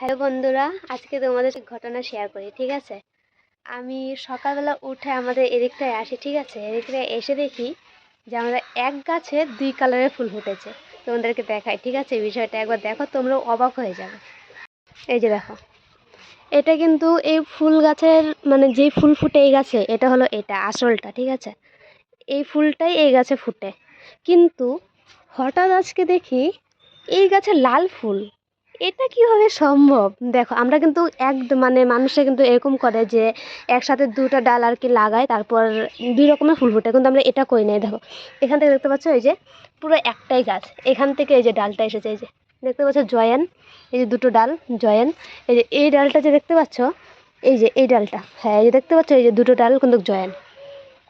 Hello বন্ধুরা, আজকে তোমাদের ঘটনা শেয়ার করি, ঠিক আছে? আমি সকালবেলা উঠে আমাদের এদিকটায় আসি, ঠিক আছে? এদিকটায় এসে দেখি যে আমাদের এক গাছে দুই কালারের ফুল ফুটেছে। তোমাদেরকে দেখাই, ঠিক আছে? বিষয়টা একবার দেখো, তোমরাও অবাক হয়ে যাবে। এই যে দেখো, এটা কিন্তু এই ফুল গাছের মানে যেই ফুল ফুটে এই গাছে, এটা হলো এটা আসলটা ঠিক আছে? এই ফুলটাই এই গাছে ফুটে। কিন্তু হঠাৎ আজকে দেখি এই গাছে লাল ফুল। এটা কীভাবে সম্ভব? দেখো, আমরা কিন্তু এক মানে মানুষে কিন্তু এরকম করে যে একসাথে দুটো ডাল আর কি লাগায়, তারপর দুই রকমের ফুল ফুটে। কিন্তু আমরা এটা করি নাই, দেখো। এখান থেকে দেখতে পাচ্ছ এই যে পুরো একটাই গাছ। এখান থেকে এই যে ডালটা এসেছে, এই যে। দেখতে পাচ্ছ জয়েন, এই যে দুটো ডাল, জয়েন। এই যে এই ডালটা যে দেখতে পাচ্ছ, এই যে এই ডালটা হ্যাঁ এই যে দেখতে পাচ্ছ, এই যে দুটো ডাল কিন্তু জয়েন।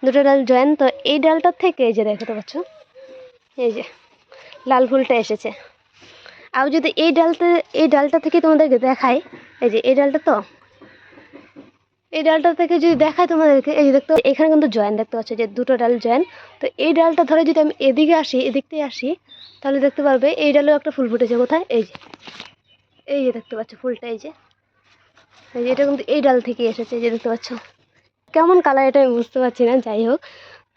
দুটো ডাল জয়েন, তো এই ডালটার থেকে এই যে দেখতে পাচ্ছ? এই যে লাল ফুলটা এসেছে। আর যদি এই ডালটা এই ডালটা থেকে তোমাদেরকে দেখাই, এই যে এই ডালটা তো, এই ডালটা থেকে যদি দেখায় তোমাদেরকে, এই যে দেখতে এখানে কিন্তু জয়েন দেখতে পাচ্ছ, যে দুটো ডাল জয়েন। তো এই ডালটা ধরে যদি আমি এদিকে আসি এদিক থেকে আসি, তাহলে দেখতে পারবে, এই ডালেও একটা ফুল ফুটেছে কোথায়? এই যে এই যে দেখতে পাচ্ছ ফুলটা, এই যে এই যে এটা কিন্তু এই ডাল থেকে এসেছে, এই যে দেখতে পাচ্ছ। কেমন কালার এটা আমি বুঝতে পারছি না, যাই হোক।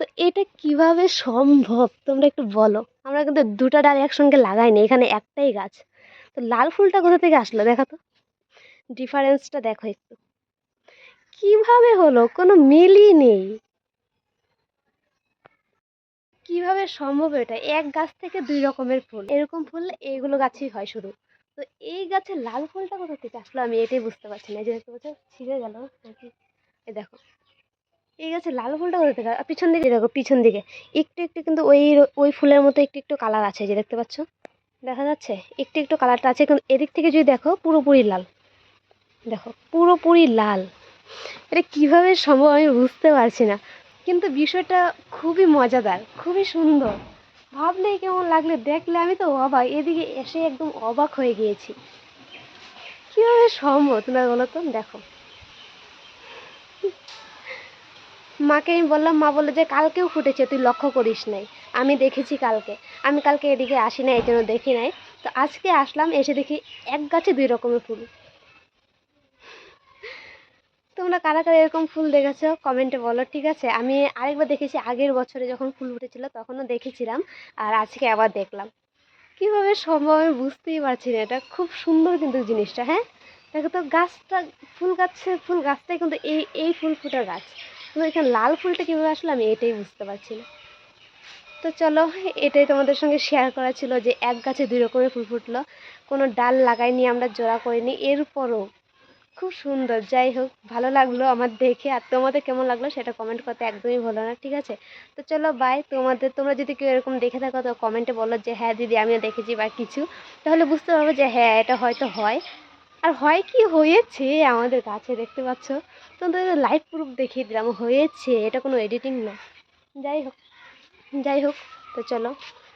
তো এটা কীভাবে সম্ভব? তোমরা একটু বলো। আমরা কিন্তু দুটো ডাল একসঙ্গে লাগাই লাগাইনি এখানে একটাই গাছ। তো লাল ফুলটা কোথা থেকে আসলো দেখো তো? ডিফারেন্সটা দেখো একটু। কীভাবে হলো? কোনো মিলই নেই। কীভাবে সম্ভব এটা? এক গাছ থেকে দুই রকমের ফুল। এরকম ফুল এইগুলো গাছই হয় শুধু। তো এই গাছের লাল ফুলটা কোথা থেকে আসলো আমি এটাই বুঝতে পারছি না। এই যে দেখতে পাচ্ছ, ছিঁড়ে গেল নাকি? এই দেখো। এই গাছের লাল ফুলটা কোথা থেকে পিছন দিকে দেখো, পিছন দিকে। একটু একটু কিন্তু ওই ওই ফুলের মতো একটু একটু কালার আছে যে দেখতে পাচ্ছ? দেখা যাচ্ছে? একটু একটু কালারটা আছে, কিন্তু এদিক থেকে যদি দেখো, পুরোপুরি লাল। দেখো, পুরোপুরি লাল। এটা কীভাবে সম্ভব আমি বুঝতে পারছি না। কিন্তু বিষয়টা খুবই মজাদার, খুবই সুন্দর। ভাবলেই কেমন লাগলে, দেখলে আমি তো অবাক। এদিকে এসে একদম অবাক হয়ে গিয়েছি। কীভাবে সম্ভব তোমরা বলো তো? দেখো। মাকে আমি বললাম, মা বলল যে কালকেও ফুটেছে, তুই লক্ষ্য করিস নাই। আমি দেখেছি কালকে। আমি কালকে এদিকে আসি না এই জন্য দেখি নাই। তো আজকে আসলাম, এসে দেখি এক গাছে দুই রকমের ফুল। তোমরা কারা কারা এরকম ফুল দেখেছ কমেন্টে বলো, ঠিক আছে? আমি আরেকবার দেখেছি, আগের বছরে যখন ফুল ফুটেছিল তখনও দেখেছিলাম, আর আজকে আবার দেখলাম। কীভাবে সম্ভব আমি বুঝতেই পারছি না, এটা খুব সুন্দর কিন্তু জিনিসটা হ্যাঁ? দেখো তো, গাছটা, ফুল গাছে, ফুল গাছটাই কিন্তু এই এই ফুল ফুটার গাছ। কিন্তু এখানে লাল ফুলটা কীভাবে আসলো আমি এটাই বুঝতে পারছি না। তো চলো, এটাই তোমাদের সঙ্গে শেয়ার করা ছিল যে এক গাছে দুই রকমের ফুল ফুটলো। কোনো ডাল লাগাইনি, আমরা জোড়া করিনি। এরপরও খুব সুন্দর, যাই হোক, ভালো লাগল আমার দেখে। আর তোমাদের কেমন লাগল সেটা কমেন্ট করতে একদমই ভুলো না, ঠিক আছে? তো চলো বাই তোমাদের, তোমরা যদি কেউ এরকম দেখে থাকো, তো কমেন্টে বলো যে হ্যাঁ দিদি, আমিও দেখেছি বা কিছু। তাহলে বুঝতে পারব যে হ্যাঁ এটা হয়তো হয়। আর হয় কি, হয়েছে আমাদের গাছে দেখতে পাচ্ছ? তোমাদের লাইভ প্রুফ দেখিয়ে দিলাম, হয়েছে, এটা কোনো এডিটিং না। যাই হোক যাই হোক, তো চলো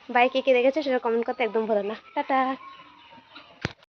বাইকে কে রেখেছে সেটা কমেন্ট করতে একদম ভুলো না। টাটা!